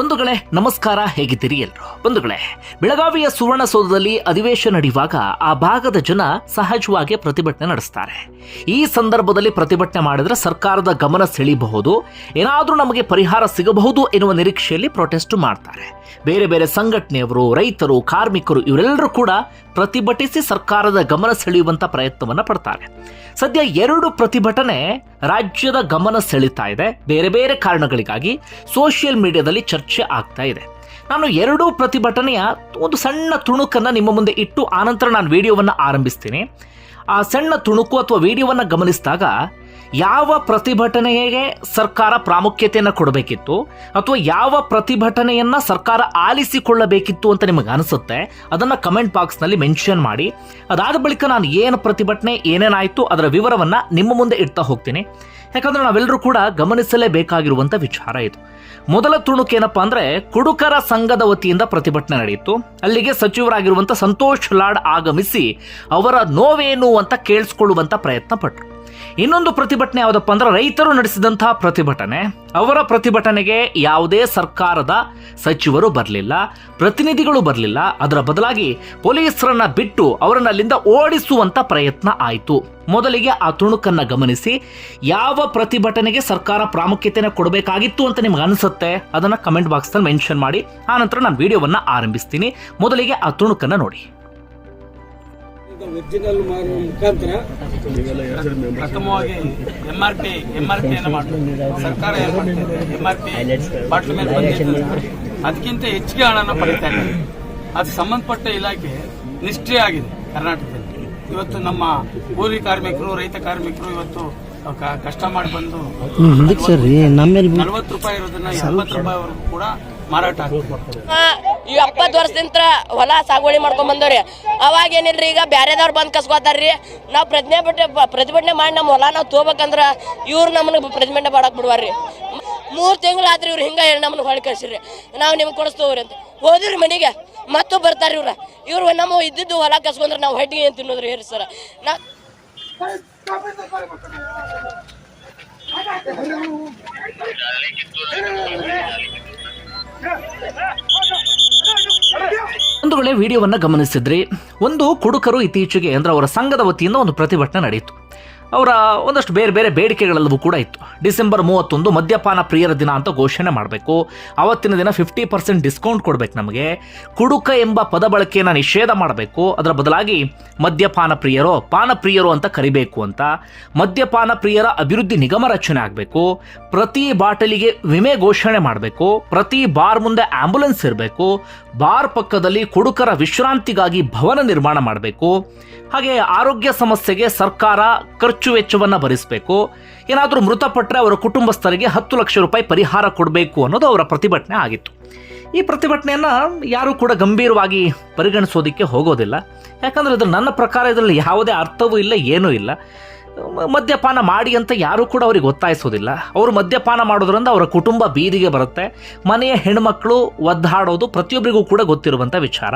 ಬಂಧುಗಳೇ, ನಮಸ್ಕಾರ ಹೇಗಿದ್ದೀರಿ ಎಲ್ರು? ಬಂಧುಗಳೇ, ಬೆಳಗಾವಿಯ ಸುವರ್ಣಸೌಧದಲ್ಲಿ ಅಧಿವೇಶನ ನಡೆಯುವಾಗ ಆ ಭಾಗದ ಜನ ಸಹಜವಾಗಿ ಪ್ರತಿಭಟನೆ ನಡೆಸ್ತಾರೆ. ಈ ಸಂದರ್ಭದಲ್ಲಿ ಪ್ರತಿಭಟನೆ ಮಾಡಿದ್ರೆ ಸರ್ಕಾರದ ಗಮನ ಸೆಳೆಯಬಹುದು ಏನಾದರೂ ನಮಗೆ ಪರಿಹಾರ ಸಿಗಬಹುದು ಎನ್ನುವ ನಿರೀಕ್ಷೆಯಲ್ಲಿ ಪ್ರೊಟೆಸ್ಟ್ ಮಾಡ್ತಾರೆ. ಬೇರೆ ಬೇರೆ ಸಂಘಟನೆಯವರು, ರೈತರು, ಕಾರ್ಮಿಕರು ಇವರೆಲ್ಲರೂ ಕೂಡ ಪ್ರತಿಭಟಿಸಿ ಸರ್ಕಾರದ ಗಮನ ಸೆಳೆಯುವಂತ ಪ್ರಯತ್ನವನ್ನು ಪಡ್ತಾರೆ. ಸದ್ಯ ಎರಡು ಪ್ರತಿಭಟನೆ ರಾಜ್ಯದ ಗಮನ ಸೆಳೀತಾ ಇದೆ. ಬೇರೆ ಬೇರೆ ಕಾರಣಗಳಿಗಾಗಿ ಸೋಷಿಯಲ್ ಮೀಡಿಯಾದಲ್ಲಿ ಚರ್ಚೆ ಆಗ್ತಾ ಇದೆ. ನಾನು ಎರಡೂ ಪ್ರತಿಭಟನೆಯ ಒಂದು ಸಣ್ಣ ತುಣುಕನ್ನು ನಿಮ್ಮ ಮುಂದೆ ಇಟ್ಟು ಆನಂತರ ನಾನು ವಿಡಿಯೋವನ್ನು ಆರಂಭಿಸ್ತೀನಿ. ಆ ಸಣ್ಣ ತುಣುಕು ಅಥವಾ ವಿಡಿಯೋವನ್ನು ಗಮನಿಸಿದಾಗ ಯಾವ ಪ್ರತಿಭಟನೆಗೆ ಸರ್ಕಾರ ಪ್ರಾಮುಖ್ಯತೆಯನ್ನು ಕೊಡಬೇಕಿತ್ತು ಅಥವಾ ಯಾವ ಪ್ರತಿಭಟನೆಯನ್ನು ಸರ್ಕಾರ ಆಲಿಸಿಕೊಳ್ಳಬೇಕಿತ್ತು ಅಂತ ನಿಮಗೆ ಅನಿಸುತ್ತೆ, ಅದನ್ನು ಕಮೆಂಟ್ ಬಾಕ್ಸ್ನಲ್ಲಿ ಮೆನ್ಷನ್ ಮಾಡಿ. ಅದಾದ ಬಳಿಕ ನಾನು ಏನು ಪ್ರತಿಭಟನೆ ಏನೇನಾಯಿತು ಅದರ ವಿವರವನ್ನು ನಿಮ್ಮ ಮುಂದೆ ಇಡ್ತಾ ಹೋಗ್ತೀನಿ. ಯಾಕಂದ್ರೆ ನಾವೆಲ್ಲರೂ ಕೂಡ ಗಮನಿಸಲೇಬೇಕಾಗಿರುವಂತ ವಿಚಾರ ಇದು. ಮೊದಲ ತುಣುಕು ಏನಪ್ಪಾ ಅಂದ್ರೆ ಕುಡುಕರ ಸಂಘದ ವತಿಯಿಂದ ಪ್ರತಿಭಟನೆ ನಡೆಯಿತು. ಅಲ್ಲಿಗೆ ಸಚಿವರಾಗಿರುವಂಥ ಸಂತೋಷ್ ಲಾಡ್ ಆಗಮಿಸಿ ಅವರ ನೋವೇನು ಅಂತ ಕೇಳಿಸ್ಕೊಳ್ಳುವಂಥ ಪ್ರಯತ್ನ ಪಟ್ಟರು ಇನ್ನೊಂದು ಪ್ರತಿಭಟನೆ ಯಾವುದಪ್ಪ ಅಂದ್ರೆ ರೈತರು ನಡೆಸಿದಂತಹ ಪ್ರತಿಭಟನೆ. ಅವರ ಪ್ರತಿಭಟನೆಗೆ ಯಾವುದೇ ಸರ್ಕಾರದ ಸಚಿವರು ಬರಲಿಲ್ಲ, ಪ್ರತಿನಿಧಿಗಳು ಬರಲಿಲ್ಲ. ಅದರ ಬದಲಾಗಿ ಪೊಲೀಸರನ್ನ ಬಿಟ್ಟು ಅವರನ್ನ ಅಲ್ಲಿಂದ ಓಡಿಸುವಂತ ಪ್ರಯತ್ನ ಆಯಿತು. ಮೊದಲಿಗೆ ಆ ತುಣುಕನ್ನ ಗಮನಿಸಿ, ಯಾವ ಪ್ರತಿಭಟನೆಗೆ ಸರ್ಕಾರ ಪ್ರಾಮುಖ್ಯತೆನ ಕೊಡಬೇಕಾಗಿತ್ತು ಅಂತ ನಿಮ್ಗೆ ಅನಿಸುತ್ತೆ? ಅದನ್ನ ಕಮೆಂಟ್ ಬಾಕ್ಸ್ನಲ್ಲಿ ಮೆನ್ಷನ್ ಮಾಡಿ. ಆನಂತರ ನಾನು ವಿಡಿಯೋವನ್ನ ಆರಂಭಿಸ್ತೀನಿ. ಮೊದಲಿಗೆ ಆ ತುಣುಕನ್ನ ನೋಡಿ. ಒರಿಜಿನಲ್ ಮಾರುವ ಮುಖಾಂತರ ಪ್ರಥಮವಾಗಿ M R P M R P ಮಾಡ್ತಾರೆ ಸರ್ಕಾರ ಏನ್ ಮಾಡ್ತಿದೆ? ಎಂ ಆರ್ ಪಿ ಬಾಟ್ಲ್ ಮೇಲೆ ಬಂದಿದೆ. ಅದಕ್ಕಿಂತ ಹೆಚ್ಚಿಗೆ ಹಣನ ಪಡೀತಾ ಇದ್ದಾರೆ. ಅದು ಸಂಬಂಧಪಟ್ಟ ಇಲಾಖೆ ನಿಷ್ಠೆ ಆಗಿದೆ ಕರ್ನಾಟಕದಲ್ಲಿ. ಇವತ್ತು ನಮ್ಮ ಕೂಲಿ ಕಾರ್ಮಿಕರು ರೈತ ಕಾರ್ಮಿಕರು ಇವತ್ತು ಕಷ್ಟ ಮಾಡಿ ಬಂದು ನಲ್ವತ್ತು ರೂಪಾಯಿ ಇರೋದನ್ನ ಎಂಬತ್ತು ರೂಪಾಯಿವರೆಗೂ ಕೂಡ ಮಾರಾಟ ಈ ಎಪ್ಪತ್ತು ವರ್ಷದಿಂದ ಹೊಲ ಸಾಗುವಳಿ ಮಾಡ್ಕೊಂಡ್ ಬಂದವ್ರಿ ಅವಾಗ ಏನಿಲ್ರಿ ಈಗ ಬ್ಯಾರೆದವ್ರು ಬಂದ್ ಕಸ್ಕೋತಾರ್ರಿ. ನಾವು ಪ್ರತಿಭಟನೆ ಪ್ರತಿಭಟನೆ ಮಾಡಿ ನಮ್ಮ ಹೊಲ ನಾವು ತಗೋಬೇಕಂದ್ರ ಇವ್ರು ನಮ್ಮನ್ನ ಪ್ರತಿಭಟನೆ ಮಾಡಕ್ ಬಿಡ್ವಾರ್ರಿ. ಮೂರ್ ತಿಂಗಳಾದ್ರಿ ಇವ್ರು ಹಿಂಗ ಹೇಳಿ ನಮ್ಮನ್ನ ಹೊಳಿ ಕಳ್ಸಿರಿ ನಾವು ನಿಮ್ಗೆ ಕೊಡಿಸ್ತೇವ್ರಿ ಅಂತ. ಹೋದ್ರಿ ಮನೆಗೆ ಮತ್ತೂ ಬರ್ತಾರ ಇವ್ರ. ಇವ್ರು ನಮ್ಮ ಇದ್ದಿದ್ದು ಹೊಲ ಕಸ್ಕೊಂಡ್ರೆ ನಾವು ಹೊಟ್ಟಿಗೆ ಏನು ತಿನ್ನೋದ್ರಿ ಹೇಳಿ ಸರ್. ನಾ ಒಂದು ವೇಳೆ ವಿಡಿಯೋವನ್ನು ಗಮನಿಸಿದ್ರಿ. ಒಂದು ಕುಡುಕರು ಇತ್ತೀಚೆಗೆ ಅಂದ್ರೆ ಅವರ ಸಂಘದ ವತಿಯಿಂದ ಒಂದು ಪ್ರತಿಭಟನೆ ನಡೆಯಿತು. ಅವರ ಒಂದಷ್ಟು ಬೇರೆ ಬೇರೆ ಬೇಡಿಕೆಗಳೆಲ್ಲವೂ ಕೂಡ ಇತ್ತು. ಡಿಸೆಂಬರ್ ಮೂವತ್ತೊಂದು ಮದ್ಯಪಾನ ಪ್ರಿಯರ ದಿನ ಅಂತ ಘೋಷಣೆ ಮಾಡಬೇಕು. ಅವತ್ತಿನ ದಿನ ಫಿಫ್ಟಿ ಪರ್ಸೆಂಟ್ ಡಿಸ್ಕೌಂಟ್ ಕೊಡಬೇಕು ನಮಗೆ. ಕುಡುಕ ಎಂಬ ಪದ ಬಳಕೆಯನ್ನು ನಿಷೇಧ ಮಾಡಬೇಕು. ಅದರ ಬದಲಾಗಿ ಮದ್ಯಪಾನ ಪ್ರಿಯರೋ, ಪಾನ ಪ್ರಿಯರು ಅಂತ ಕರಿಬೇಕು ಅಂತ. ಮದ್ಯಪಾನ ಪ್ರಿಯರ ಅಭಿವೃದ್ಧಿ ನಿಗಮ ರಚನೆ ಆಗಬೇಕು. ಪ್ರತಿ ಬಾಟಲಿಗೆ ವಿಮೆ ಘೋಷಣೆ ಮಾಡಬೇಕು. ಪ್ರತಿ ಬಾರ್ ಮುಂದೆ ಆಂಬ್ಯುಲೆನ್ಸ್ ಇರಬೇಕು. ಬಾರ್ ಪಕ್ಕದಲ್ಲಿ ಕುಡುಕರ ವಿಶ್ರಾಂತಿಗಾಗಿ ಭವನ ನಿರ್ಮಾಣ ಮಾಡಬೇಕು. ಹಾಗೆ ಆರೋಗ್ಯ ಸಮಸ್ಯೆಗೆ ಸರ್ಕಾರ ಖರ್ಚು ವೆಚ್ಚವನ್ನು ಭರಿಸಬೇಕು. ಏನಾದರೂ ಮೃತಪಟ್ಟರೆ ಅವರ ಕುಟುಂಬಸ್ಥರಿಗೆ ಹತ್ತು ಲಕ್ಷ ರೂಪಾಯಿ ಪರಿಹಾರ ಕೊಡಬೇಕು ಅನ್ನೋದು ಅವರ ಪ್ರತಿಭಟನೆ ಆಗಿತ್ತು. ಈ ಪ್ರತಿಭಟನೆಯನ್ನು ಯಾರೂ ಕೂಡ ಗಂಭೀರವಾಗಿ ಪರಿಗಣಿಸೋದಕ್ಕೆ ಹೋಗೋದಿಲ್ಲ. ಯಾಕಂದರೆ ಇದು ನನ್ನ ಪ್ರಕಾರ ಇದರಲ್ಲಿ ಯಾವುದೇ ಅರ್ಥವೂ ಇಲ್ಲ, ಏನೂ ಇಲ್ಲ. ಮದ್ಯಪಾನ ಮಾಡಿ ಅಂತ ಯಾರೂ ಕೂಡ ಅವ್ರಿಗೆ ಒತ್ತಾಯಿಸೋದಿಲ್ಲ. ಅವರು ಮದ್ಯಪಾನ ಮಾಡೋದ್ರಿಂದ ಅವರ ಕುಟುಂಬ ಬೀದಿಗೆ ಬರುತ್ತೆ. ಮನೆಯ ಹೆಣ್ಮಕ್ಳು ಒದ್ದಾಡೋದು ಪ್ರತಿಯೊಬ್ಬರಿಗೂ ಕೂಡ ಗೊತ್ತಿರುವಂಥ ವಿಚಾರ.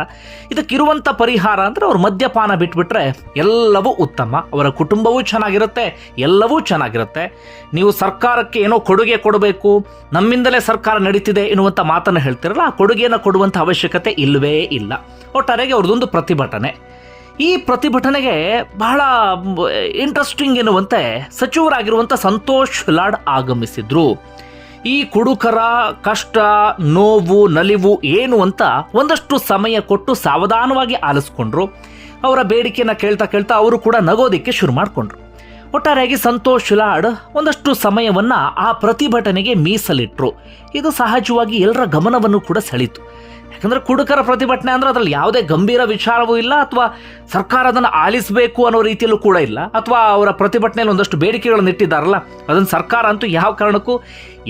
ಇದಕ್ಕಿರುವಂಥ ಪರಿಹಾರ ಅಂದರೆ ಅವರು ಮದ್ಯಪಾನ ಬಿಟ್ಬಿಟ್ರೆ ಎಲ್ಲವೂ ಉತ್ತಮ. ಅವರ ಕುಟುಂಬವೂ ಚೆನ್ನಾಗಿರುತ್ತೆ, ಎಲ್ಲವೂ ಚೆನ್ನಾಗಿರುತ್ತೆ. ನೀವು ಸರ್ಕಾರಕ್ಕೆ ಏನೋ ಕೊಡುಗೆ ಕೊಡಬೇಕು, ನಮ್ಮಿಂದಲೇ ಸರ್ಕಾರ ನಡೀತಿದೆ ಎನ್ನುವಂಥ ಮಾತನ್ನು ಹೇಳ್ತಿರಲ್ಲ, ಆ ಕೊಡುಗೆಯನ್ನು ಕೊಡುವಂಥ ಅವಶ್ಯಕತೆ ಇಲ್ಲವೇ ಇಲ್ಲ. ಒಟ್ಟಾರೆಗೆ ಅವ್ರದ್ದೊಂದು ಪ್ರತಿಭಟನೆ. ಈ ಪ್ರತಿಭಟನೆಗೆ ಬಹಳ ಇಂಟ್ರೆಸ್ಟಿಂಗ್ ಎನ್ನುವಂತೆ ಸಚಿವರಾಗಿರುವಂಥ ಸಂತೋಷ್ ಲಾಡ್ ಆಗಮಿಸಿದ್ರು. ಈ ಕುಡುಕರ, ಕಷ್ಟ, ನೋವು, ನಲಿವು ಏನು ಅಂತ ಒಂದಷ್ಟು ಸಮಯ ಕೊಟ್ಟು ಸಾವಧಾನವಾಗಿ ಆಲಿಸ್ಕೊಂಡ್ರು. ಅವರ ಬೇಡಿಕೆನ ಕೇಳ್ತಾ ಕೇಳ್ತಾ ಅವರು ಕೂಡ ನಗೋದಿಕ್ಕೆ ಶುರು ಮಾಡಿಕೊಂಡ್ರು. ಒಟ್ಟಾರೆಯಾಗಿ ಸಂತೋಷ್ ಲಾಡ್ ಒಂದಷ್ಟು ಸಮಯವನ್ನ ಆ ಪ್ರತಿಭಟನೆಗೆ ಮೀಸಲಿಟ್ರು. ಇದು ಸಹಜವಾಗಿ ಎಲ್ಲರ ಗಮನವನ್ನು ಕೂಡ ಸೆಳೀತು. ಯಾಕಂದ್ರೆ ಕುಡುಕರ ಪ್ರತಿಭಟನೆ ಅಂದ್ರೆ ಅದ್ರಲ್ಲಿ ಯಾವುದೇ ಗಂಭೀರ ವಿಚಾರವೂ ಇಲ್ಲ ಅಥವಾ ಸರ್ಕಾರ ಅದನ್ನು ಆಲಿಸಬೇಕು ಅನ್ನೋ ರೀತಿಯಲ್ಲೂ ಕೂಡ ಇಲ್ಲ. ಅಥವಾ ಅವರ ಪ್ರತಿಭಟನೆಯಲ್ಲಿ ಒಂದಷ್ಟು ಬೇಡಿಕೆಗಳನ್ನು ಇಟ್ಟಿದ್ದಾರಲ್ಲ, ಅದನ್ನು ಸರ್ಕಾರ ಅಂತೂ ಯಾವ ಕಾರಣಕ್ಕೂ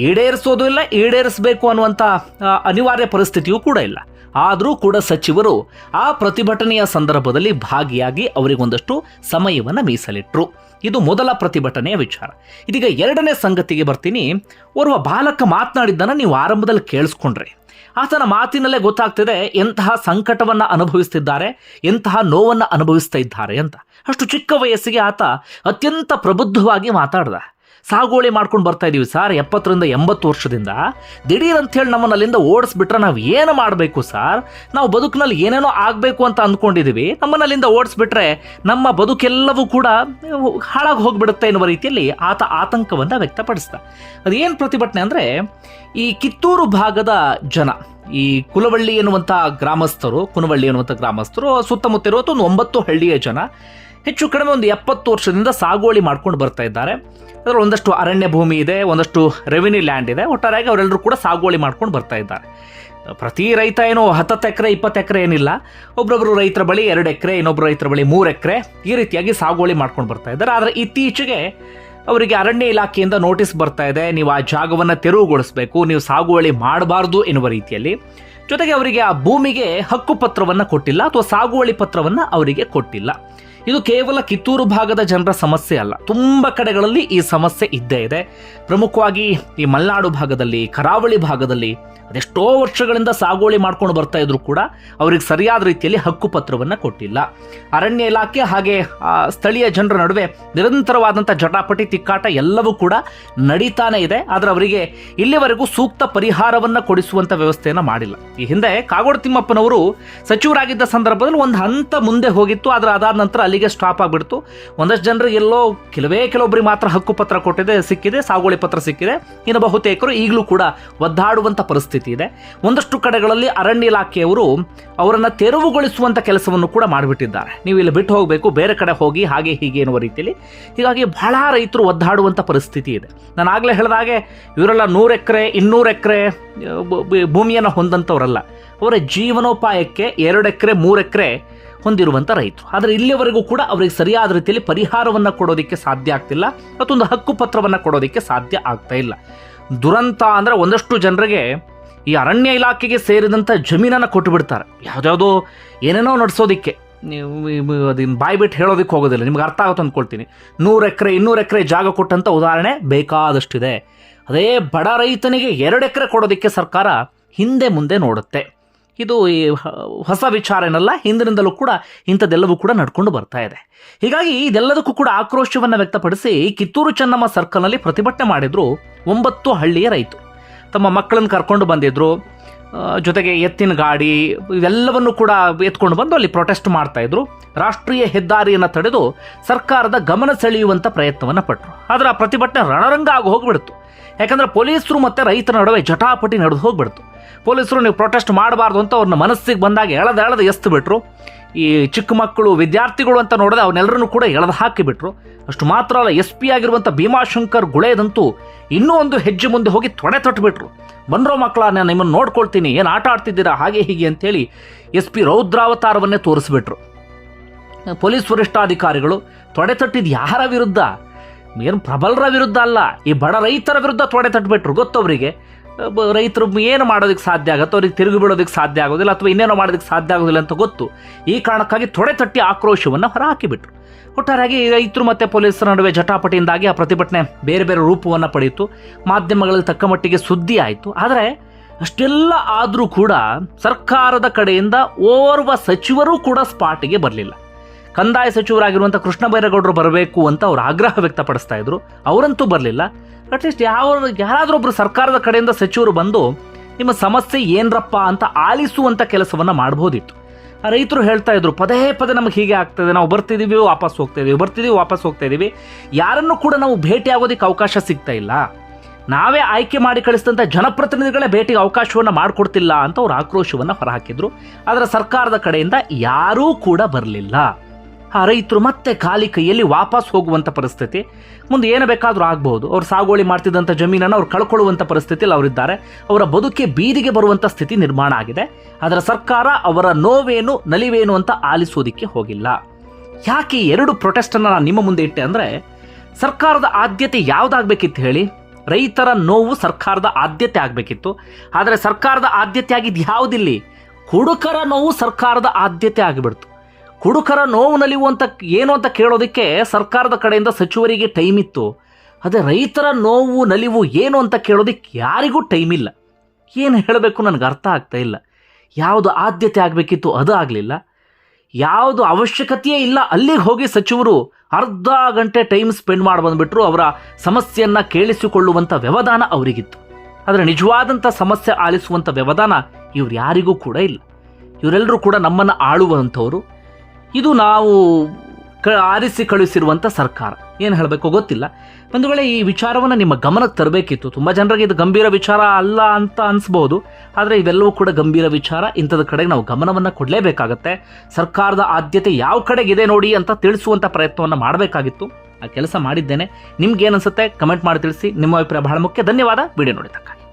ಈಡೇರಿಸೋದು ಇಲ್ಲ, ಈಡೇರಿಸಬೇಕು ಅನ್ನುವಂಥ ಅನಿವಾರ್ಯ ಪರಿಸ್ಥಿತಿಯೂ ಕೂಡ ಇಲ್ಲ. ಆದರೂ ಕೂಡ ಸಚಿವರು ಆ ಪ್ರತಿಭಟನೆಯ ಸಂದರ್ಭದಲ್ಲಿ ಭಾಗಿಯಾಗಿ ಅವರಿಗೊಂದಷ್ಟು ಸಮಯವನ್ನು ಮೀಸಲಿಟ್ಟರು ಇದು ಮೊದಲ ಪ್ರತಿಭಟನೆಯ ವಿಚಾರ. ಇದೀಗ ಎರಡನೇ ಸಂಗತಿಗೆ ಬರ್ತೀನಿ. ಓರ್ವ ಬಾಲಕ ಮಾತನಾಡಿದ್ದನ್ನು ನೀವು ಆರಂಭದಲ್ಲಿ ಕೇಳಿಸ್ಕೊಂಡ್ರಿ. ಆತನ ಮಾತಿನಲ್ಲೇ ಗೊತ್ತಾಗ್ತಿದೆ ಎಂತಹ ಸಂಕಟವನ್ನು ಅನುಭವಿಸ್ತಿದ್ದಾರೆ, ಎಂತಹ ನೋವನ್ನು ಅನುಭವಿಸ್ತಾ ಇದ್ದಾರೆ ಅಂತ. ಅಷ್ಟು ಚಿಕ್ಕ ವಯಸ್ಸಿಗೆ ಆತ ಅತ್ಯಂತ ಪ್ರಬುದ್ಧವಾಗಿ ಮಾತಾಡ್ದ. ಸಾಗುವಳಿ ಮಾಡ್ಕೊಂಡು ಬರ್ತಾ ಇದೀವಿ ಸರ್. ಎಪ್ಪತ್ತರಿಂದ ಎಂಬತ್ತು ವರ್ಷದಿಂದ. ದಿಢೀರ್ ಅಂತೇಳಿ ನಮ್ಮನ್ನು ಅಲ್ಲಿಂದ ಓಡಿಸ್ಬಿಟ್ರೆ ನಾವು ಏನು ಮಾಡಬೇಕು ಸರ್? ನಾವು ಬದುಕಿನಲ್ಲಿ ಏನೇನೋ ಆಗಬೇಕು ಅಂತ ಅಂದ್ಕೊಂಡಿದ್ದೀವಿ ನಮ್ಮನ್ನು ಅಲ್ಲಿಂದ ಓಡಿಸ್ಬಿಟ್ರೆ ನಮ್ಮ ಬದುಕೆಲ್ಲವೂ ಕೂಡ ಹಾಳಾಗಿ ಹೋಗ್ಬಿಡುತ್ತೆ ಎನ್ನುವ ರೀತಿಯಲ್ಲಿ ಆತ ಆತಂಕವನ್ನು ವ್ಯಕ್ತಪಡಿಸ್ತ ಅದೇನು ಪ್ರತಿಭಟನೆ ಅಂದರೆ ಈ ಕಿತ್ತೂರು ಭಾಗದ ಜನ, ಈ ಕುಲವಳ್ಳಿ ಎನ್ನುವಂಥ ಗ್ರಾಮಸ್ಥರು, ಕುನವಳ್ಳಿ ಎನ್ನುವಂಥ ಗ್ರಾಮಸ್ಥರು, ಸುತ್ತಮುತ್ತ ಇರುವಂಥ ಒಂದು ಒಂಬತ್ತು ಹಳ್ಳಿಯ ಜನ ಹೆಚ್ಚು ಕಡಿಮೆ ಒಂದು ಎಪ್ಪತ್ತು ವರ್ಷದಿಂದ ಸಾಗುವಳಿ ಮಾಡ್ಕೊಂಡು ಬರ್ತಾ ಇದ್ದಾರೆ. ಅದರಲ್ಲಿ ಒಂದಷ್ಟು ಅರಣ್ಯ ಭೂಮಿ ಇದೆ, ಒಂದಷ್ಟು ರೆವಿನ್ಯೂ ಲ್ಯಾಂಡ್ ಇದೆ. ಒಟ್ಟಾರೆಯಾಗಿ ಅವರೆಲ್ಲರೂ ಕೂಡ ಸಾಗುವಳಿ ಮಾಡ್ಕೊಂಡು ಬರ್ತಾ ಇದ್ದಾರೆ. ಪ್ರತಿ ರೈತ ಏನು ಹತ್ತತ್ತು ಎಕರೆ, ಇಪ್ಪತ್ತು ಎಕರೆ ಏನಿಲ್ಲ. ಒಬ್ಬೊಬ್ಬರು ರೈತರ ಬಳಿ ಎರಡು ಎಕರೆ ಇನ್ನೊಬ್ಬರು ರೈತರ ಬಳಿ ಮೂರು ಎಕರೆ ಈ ರೀತಿಯಾಗಿ ಸಾಗುವಳಿ ಮಾಡ್ಕೊಂಡು ಬರ್ತಾ ಇದ್ದಾರೆ. ಆದರೆ ಇತ್ತೀಚೆಗೆ ಅವರಿಗೆ ಅರಣ್ಯ ಇಲಾಖೆಯಿಂದ ನೋಟಿಸ್ ಬರ್ತಾ ಇದೆ, ನೀವು ಆ ಜಾಗವನ್ನು ತೆರವುಗೊಳಿಸಬೇಕು, ನೀವು ಸಾಗುವಳಿ ಮಾಡಬಾರ್ದು ಎನ್ನುವ ರೀತಿಯಲ್ಲಿ. ಜೊತೆಗೆ ಅವರಿಗೆ ಆ ಭೂಮಿಗೆ ಹಕ್ಕು ಪತ್ರವನ್ನು ಕೊಟ್ಟಿಲ್ಲ, ಅಥವಾ ಸಾಗುವಳಿ ಪತ್ರವನ್ನು ಅವರಿಗೆ ಕೊಟ್ಟಿಲ್ಲ. ಇದು ಕೇವಲ ಕಿತ್ತೂರು ಭಾಗದ ಜನರ ಸಮಸ್ಯೆ ಅಲ್ಲ. ತುಂಬ ಕಡೆಗಳಲ್ಲಿ ಈ ಸಮಸ್ಯೆ ಇದ್ದೇ ಇದೆ. ಪ್ರಮುಖವಾಗಿ ಈ ಮಲೆನಾಡು ಭಾಗದಲ್ಲಿ, ಕರಾವಳಿ ಭಾಗದಲ್ಲಿ ಅದೆಷ್ಟೋ ವರ್ಷಗಳಿಂದ ಸಾಗುವಳಿ ಮಾಡ್ಕೊಂಡು ಬರ್ತಾ ಇದ್ರು ಕೂಡ ಅವರಿಗೆ ಸರಿಯಾದ ರೀತಿಯಲ್ಲಿ ಹಕ್ಕುಪತ್ರವನ್ನು ಕೊಟ್ಟಿಲ್ಲ. ಅರಣ್ಯ ಇಲಾಖೆ ಹಾಗೆ ಸ್ಥಳೀಯ ಜನರ ನಡುವೆ ನಿರಂತರವಾದಂಥ ಜಟಾಪಟಿ, ತಿಕ್ಕಾಟ ಎಲ್ಲವೂ ಕೂಡ ನಡೀತಾನೆ ಇದೆ. ಆದರೆ ಅವರಿಗೆ ಇಲ್ಲಿವರೆಗೂ ಸೂಕ್ತ ಪರಿಹಾರವನ್ನು ಕೊಡಿಸುವಂಥ ವ್ಯವಸ್ಥೆಯನ್ನು ಮಾಡಿಲ್ಲ. ಈ ಹಿಂದೆ ಕಾಗೋಡು ತಿಮ್ಮಪ್ಪನವರು ಸಚಿವರಾಗಿದ್ದ ಸಂದರ್ಭದಲ್ಲಿ ಒಂದು ಹಂತ ಮುಂದೆ ಹೋಗಿತ್ತು. ಆದರೆ ಅದಾದ ನಂತರ ಅಲ್ಲಿಗೆ ಸ್ಟಾಪ್ ಆಗಿಬಿಡ್ತು. ಒಂದಷ್ಟು ಜನರಿಗೆ ಎಲ್ಲೋ ಕೆಲವೇ ಕೆಲವೊಬ್ಬರಿಗೆ ಮಾತ್ರ ಹಕ್ಕು ಪತ್ರ ಕೊಟ್ಟಿದೆ, ಸಿಕ್ಕಿದೆ, ಸಾಗುವಳಿ ಪತ್ರ ಸಿಕ್ಕಿದೆ. ಇನ್ನು ಬಹುತೇಕರು ಈಗಲೂ ಕೂಡ ಒದ್ದಾಡುವಂಥ ಪರಿಸ್ಥಿತಿ ಇದೆ. ಒಂದಷ್ಟು ಕಡೆಗಳಲ್ಲಿ ಅರಣ್ಯ ಇಲಾಖೆಯವರು ಅವರನ್ನು ತೆರವುಗೊಳಿಸುವಂಥ ಕೆಲಸವನ್ನು ಕೂಡ ಮಾಡಿಬಿಟ್ಟಿದ್ದಾರೆ. ನೀವು ಇಲ್ಲಿ ಬಿಟ್ಟು ಹೋಗಬೇಕು, ಬೇರೆ ಕಡೆ ಹೋಗಿ ಹಾಗೆ ಹೀಗೆ ಎನ್ನುವ ರೀತಿಯಲ್ಲಿ. ಹೀಗಾಗಿ ಬಹಳ ರೈತರು ಒದ್ದಾಡುವಂಥ ಪರಿಸ್ಥಿತಿ ಇದೆ. ನಾನು ಆಗಲೇ ಹೇಳಿದ ಹಾಗೆ, ಇವರೆಲ್ಲ ನೂರು ಎಕರೆ, ಇನ್ನೂರು ಎಕರೆ, ಭೂಮಿಯನ್ನು ಹೊಂದಂಥವರಲ್ಲ ಅವರ ಜೀವನೋಪಾಯಕ್ಕೆ ಎರಡು ಎಕರೆ, ಮೂರು ಎಕರೆ ಹೊಂದಿರುವಂಥ ರೈತರು. ಆದರೆ ಇಲ್ಲಿಯವರೆಗೂ ಕೂಡ ಅವರಿಗೆ ಸರಿಯಾದ ರೀತಿಯಲ್ಲಿ ಪರಿಹಾರವನ್ನು ಕೊಡೋದಕ್ಕೆ ಸಾಧ್ಯ ಆಗ್ತಿಲ್ಲ, ಮತ್ತೊಂದು ಹಕ್ಕು ಪತ್ರವನ್ನು ಕೊಡೋದಕ್ಕೆ ಸಾಧ್ಯ ಆಗ್ತಾ ಇಲ್ಲ. ದುರಂತ ಅಂದರೆ ಒಂದಷ್ಟು ಜನರಿಗೆ ಈ ಅರಣ್ಯ ಇಲಾಖೆಗೆ ಸೇರಿದಂಥ ಜಮೀನನ್ನು ಕೊಟ್ಟು ಬಿಡ್ತಾರೆ ಯಾವುದ್ಯಾವುದೋ ಏನೇನೋ ನಡೆಸೋದಕ್ಕೆ. ನೀವು ಅದನ್ನು ಬಾಯಿ ಬಿಟ್ಟು ಹೇಳೋದಕ್ಕೆ ಹೋಗೋದಿಲ್ಲ. ನಿಮ್ಗೆ ಅರ್ಥ ಆಗುತ್ತೆ ಅಂದ್ಕೊಳ್ತೀನಿ ನೂರು ಎಕರೆ, ಇನ್ನೂರು ಎಕರೆ ಜಾಗ ಕೊಟ್ಟಂಥ ಉದಾಹರಣೆ ಬೇಕಾದಷ್ಟಿದೆ. ಅದೇ ಬಡ ರೈತನಿಗೆ ಎರಡು ಎಕರೆ ಕೊಡೋದಕ್ಕೆ ಸರ್ಕಾರ ಹಿಂದೆ ಮುಂದೆ ನೋಡುತ್ತೆ. ಇದು ಈ ಹೊಸ ವಿಚಾರ ಏನಲ್ಲ ಹಿಂದಿನಿಂದಲೂ ಕೂಡ ಇಂಥದ್ದೆಲ್ಲವೂ ಕೂಡ ನಡ್ಕೊಂಡು ಬರ್ತಾ ಇದೆ. ಹೀಗಾಗಿ ಇದೆಲ್ಲದಕ್ಕೂ ಕೂಡ ಆಕ್ರೋಶವನ್ನು ವ್ಯಕ್ತಪಡಿಸಿ ಕಿತ್ತೂರು ಚೆನ್ನಮ್ಮ ಸರ್ಕಲ್ನಲ್ಲಿ ಪ್ರತಿಭಟನೆ ಮಾಡಿದ್ರು ಒಂಬತ್ತು ಹಳ್ಳಿಯ ರೈತರು. ತಮ್ಮ ಮಕ್ಕಳನ್ನು ಕರ್ಕೊಂಡು ಬಂದಿದ್ರು ಜೊತೆಗೆ ಎತ್ತಿನ ಗಾಡಿ, ಇವೆಲ್ಲವನ್ನು ಕೂಡ ಎತ್ಕೊಂಡು ಬಂದು ಅಲ್ಲಿ ಪ್ರೊಟೆಸ್ಟ್ ಮಾಡ್ತಾ ಇದ್ರು. ರಾಷ್ಟ್ರೀಯ ಹೆದ್ದಾರಿಯನ್ನು ತಡೆದು ಸರ್ಕಾರದ ಗಮನ ಸೆಳೆಯುವಂಥ ಪ್ರಯತ್ನವನ್ನು ಪಟ್ಟರು ಆದರೆ ಆ ಪ್ರತಿಭಟನೆ ರಣರಂಗ ಆಗಿ ಹೋಗ್ಬಿಡ್ತು. ಯಾಕಂದ್ರೆ ಪೊಲೀಸರು ಮತ್ತು ರೈತರ ನಡುವೆ ಜಟಾಪಟಿ ನಡೆದು ಹೋಗ್ಬಿಡ್ತು. ಪೊಲೀಸರು ನೀವು ಪ್ರೊಟೆಸ್ಟ್ ಮಾಡಬಾರ್ದು ಅಂತ ಅವ್ರನ್ನ ಮನಸ್ಸಿಗೆ ಬಂದಾಗ ಎಳೆದ ಎಳೆದು ಎಸ್ತು ಬಿಟ್ರು ಈ ಚಿಕ್ಕ ಮಕ್ಕಳು, ವಿದ್ಯಾರ್ಥಿಗಳು ಅಂತ ನೋಡಿದ್ರೆ ಅವನ್ನೆಲ್ಲರನ್ನು ಕೂಡ ಎಳೆದು ಹಾಕಿಬಿಟ್ರು. ಅಷ್ಟು ಮಾತ್ರ ಅಲ್ಲ, ಎಸ್ ಪಿ ಆಗಿರುವಂಥ ಭೀಮಾಶಂಕರ್ ಗುಳೇದಂತೂ ಇನ್ನೂ ಒಂದು ಹೆಜ್ಜೆ ಮುಂದೆ ಹೋಗಿ ತೊಡೆ ತೊಟ್ಬಿಟ್ರು. ಬಂದ್ರೋ ಮಕ್ಕಳ, ನಾನು ನಿಮ್ಮನ್ನು ನೋಡ್ಕೊಳ್ತೀನಿ, ಏನು ಆಟ ಆಡ್ತಿದ್ದೀರಾ, ಹಾಗೆ ಹೀಗೆ ಅಂತೇಳಿ ಎಸ್ ಪಿ ರೌದ್ರಾವತಾರವನ್ನೇ ತೋರಿಸ್ಬಿಟ್ರು. ಪೊಲೀಸ್ ವರಿಷ್ಠಾಧಿಕಾರಿಗಳು, ತೊಡೆ ತಟ್ಟಿದ್ದು ಯಾರ ವಿರುದ್ಧ? ಏನು ಪ್ರಬಲರ ವಿರುದ್ಧ ಅಲ್ಲ, ಈ ಬಡ ರೈತರ ವಿರುದ್ಧ ತೊಡೆ ತಟ್ಬಿಟ್ರು ಗೊತ್ತವರಿಗೆ ರೈತರು ಏನು ಮಾಡೋದಕ್ಕೆ ಸಾಧ್ಯ ಆಗುತ್ತೋ ಅವ್ರಿಗೆ ತಿರುಗಿ ಬಿಡೋದಕ್ಕೆ ಸಾಧ್ಯ ಆಗೋದಿಲ್ಲ, ಅಥವಾ ಇನ್ನೇನೋ ಮಾಡೋದಕ್ಕೆ ಸಾಧ್ಯ ಆಗೋದಿಲ್ಲ ಅಂತ ಗೊತ್ತು, ಈ ಕಾರಣಕ್ಕಾಗಿ ತೊಡೆ ತಟ್ಟಿ ಆಕ್ರೋಶವನ್ನು ಹೊರಹಾಕಿಬಿಟ್ರು ಒಟ್ಟಾರೆಯಾಗಿ ರೈತರು ಮತ್ತು ಪೊಲೀಸರ ನಡುವೆ ಜಟಾಪಟಿಯಿಂದಾಗಿ ಆ ಪ್ರತಿಭಟನೆ ಬೇರೆ ಬೇರೆ ರೂಪವನ್ನು ಪಡೆಯಿತು. ಮಾಧ್ಯಮಗಳಲ್ಲಿ ತಕ್ಕ ಮಟ್ಟಿಗೆ ಸುದ್ದಿ ಆಯಿತು. ಆದರೆ ಅಷ್ಟೆಲ್ಲ ಆದರೂ ಕೂಡ ಸರ್ಕಾರದ ಕಡೆಯಿಂದ ಓರ್ವ ಸಚಿವರು ಕೂಡ ಸ್ಪಾಟಿಗೆ ಬರಲಿಲ್ಲ. ಕಂದಾಯ ಸಚಿವರಾಗಿರುವಂಥ ಕೃಷ್ಣ ಬೈರೇಗೌಡರು ಬರಬೇಕು ಅಂತ ಅವರು ಆಗ್ರಹ ವ್ಯಕ್ತಪಡಿಸ್ತಾ ಇದ್ರು. ಅವರಂತೂ ಬರಲಿಲ್ಲ. ಅಟ್ಲೀಸ್ಟ್ ಯಾವ ಯಾರಾದರೂ ಒಬ್ಬರು ಸರ್ಕಾರದ ಕಡೆಯಿಂದ ಸಚಿವರು ಬಂದು, ನಿಮ್ಮ ಸಮಸ್ಯೆ ಏನರಪ್ಪ ಅಂತ ಆಲಿಸುವಂಥ ಕೆಲಸವನ್ನು ಮಾಡ್ಬೋದಿತ್ತು. ರೈತರು ಹೇಳ್ತಾ ಇದ್ರು, ಪದೇ ಪದೇ ನಮಗೆ ಹೀಗೆ ಆಗ್ತದೆ. ನಾವು ಬರ್ತಿದ್ದೀವಿ ವಾಪಸ್ ಹೋಗ್ತಾ ಇದೀವಿ. ಬರ್ತಿದ್ದೀವಿ ವಾಪಸ್ ಹೋಗ್ತಾ ಇದ್ದೀವಿ ಯಾರನ್ನು ಕೂಡ ನಾವು ಭೇಟಿ ಆಗೋದಕ್ಕೆ ಅವಕಾಶ ಸಿಗ್ತಾ ಇಲ್ಲ. ನಾವೇ ಆಯ್ಕೆ ಮಾಡಿ ಕಳಿಸಿದಂಥ ಜನಪ್ರತಿನಿಧಿಗಳೇ ಭೇಟಿಗೆ ಅವಕಾಶವನ್ನು ಮಾಡಿಕೊಡ್ತಿಲ್ಲ ಅಂತ ಅವರು ಆಕ್ರೋಶವನ್ನು ಹೊರಹಾಕಿದ್ರು. ಆದರೆ ಸರ್ಕಾರದ ಕಡೆಯಿಂದ ಯಾರೂ ಕೂಡ ಬರಲಿಲ್ಲ. ಆ ರೈತರು ಮತ್ತೆ ಖಾಲಿ ಕೈಯಲ್ಲಿ ವಾಪಸ್ ಹೋಗುವಂಥ ಪರಿಸ್ಥಿತಿ. ಮುಂದೆ ಏನು ಬೇಕಾದರೂ ಆಗ್ಬೋದು ಅವ್ರು ಸಾಗುವಳಿ ಮಾಡ್ತಿದ್ದಂಥ ಜಮೀನನ್ನು ಅವ್ರು ಕಳ್ಕೊಳ್ಳುವಂಥ ಪರಿಸ್ಥಿತಿಯಲ್ಲಿ ಅವರಿದ್ದಾರೆ. ಅವರ ಬದುಕೆ ಬೀದಿಗೆ ಬರುವಂಥ ಸ್ಥಿತಿ ನಿರ್ಮಾಣ ಆಗಿದೆ. ಆದರೆ ಸರ್ಕಾರ ಅವರ ನೋವೇನು, ನಲಿವೇನು ಅಂತ ಆಲಿಸೋದಿಕ್ಕೆ ಹೋಗಿಲ್ಲ. ಯಾಕೆ ಎರಡು ಪ್ರೊಟೆಸ್ಟನ್ನು ನಾನು ನಿಮ್ಮ ಮುಂದೆ ಇಟ್ಟೆ ಅಂದರೆ, ಸರ್ಕಾರದ ಆದ್ಯತೆ ಯಾವುದಾಗಬೇಕಿತ್ತು ಹೇಳಿ? ರೈತರ ನೋವು ಸರ್ಕಾರದ ಆದ್ಯತೆ ಆಗಬೇಕಿತ್ತು. ಆದರೆ ಸರ್ಕಾರದ ಆದ್ಯತೆ ಆಗಿದ್ದು ಯಾವುದಿಲ್ಲಿ? ಹುಡುಕರ ನೋವು ಸರ್ಕಾರದ ಆದ್ಯತೆ ಆಗಿಬಿಡ್ತು. ಕುಡುಕರ ನೋವು ನಲಿಯುವಂತ ಏನು ಅಂತ ಕೇಳೋದಕ್ಕೆ ಸರ್ಕಾರದ ಕಡೆಯಿಂದ ಸಚಿವರಿಗೆ ಟೈಮ್ ಇತ್ತು. ಅದೇ ರೈತರ ನೋವು, ನಲಿವು ಏನು ಅಂತ ಕೇಳೋದಕ್ಕೆ ಯಾರಿಗೂ ಟೈಮ್ ಇಲ್ಲ. ಏನು ಹೇಳಬೇಕು ನನಗೆ ಅರ್ಥ ಆಗ್ತಾ ಇಲ್ಲ. ಯಾವುದು ಆದ್ಯತೆ ಆಗಬೇಕಿತ್ತು ಅದು ಆಗಲಿಲ್ಲ. ಯಾವುದು ಅವಶ್ಯಕತೆಯೇ ಇಲ್ಲ, ಅಲ್ಲಿಗೆ ಹೋಗಿ ಸಚಿವರು ಅರ್ಧ ಗಂಟೆ ಟೈಮ್ ಸ್ಪೆಂಡ್ ಮಾಡಿ ಬಂದುಬಿಟ್ರು, ಅವರ ಸಮಸ್ಯೆಯನ್ನು ಕೇಳಿಸಿಕೊಳ್ಳುವಂಥ ವ್ಯವಧಾನ ಅವರಿಗಿತ್ತು. ಆದರೆ ನಿಜವಾದಂಥ ಸಮಸ್ಯೆ ಆಲಿಸುವಂಥ ವ್ಯವಧಾನ ಇವ್ರು ಯಾರಿಗೂ ಕೂಡ ಇಲ್ಲ. ಇವರೆಲ್ಲರೂ ಕೂಡ ನಮ್ಮನ್ನು ಆಳುವಂಥವ್ರು. ಇದು ನಾವು ಕ, ಆರಿಸಿ ಕಳುಹಿಸಿರುವಂಥ ಸರ್ಕಾರ. ಏನು ಹೇಳಬೇಕು ಗೊತ್ತಿಲ್ಲ. ಒಂದು ವೇಳೆ ಈ ವಿಚಾರವನ್ನು ನಿಮ್ಮ ಗಮನಕ್ಕೆ ತರಬೇಕಿತ್ತು. ತುಂಬ ಜನರಿಗೆ ಇದು ಗಂಭೀರ ವಿಚಾರ ಅಲ್ಲ ಅಂತ ಅನಿಸ್ಬೋದು. ಆದರೆ ಇವೆಲ್ಲವೂ ಕೂಡ ಗಂಭೀರ ವಿಚಾರ. ಇಂಥದ ಕಡೆಗೆ ನಾವು ಗಮನವನ್ನು ಕೊಡಲೇಬೇಕಾಗತ್ತೆ. ಸರ್ಕಾರದ ಆದ್ಯತೆ ಯಾವ ಕಡೆಗಿದೆ ನೋಡಿ ಅಂತ ತಿಳಿಸುವಂಥ ಪ್ರಯತ್ನವನ್ನು ಮಾಡಬೇಕಾಗಿತ್ತು. ಆ ಕೆಲಸ ಮಾಡಿದ್ದೇನೆ. ನಿಮ್ಗೆ ಅನ್ಸುತ್ತೆ? ಕಮೆಂಟ್ ಮಾಡಿ ತಿಳಿಸಿ. ನಿಮ್ಮ ಅಭಿಪ್ರಾಯ ಬಹಳ ಮುಖ್ಯ. ಧನ್ಯವಾದ. ವಿಡಿಯೋ ನೋಡಿದ್ದಕ್ಕಾಗಿ.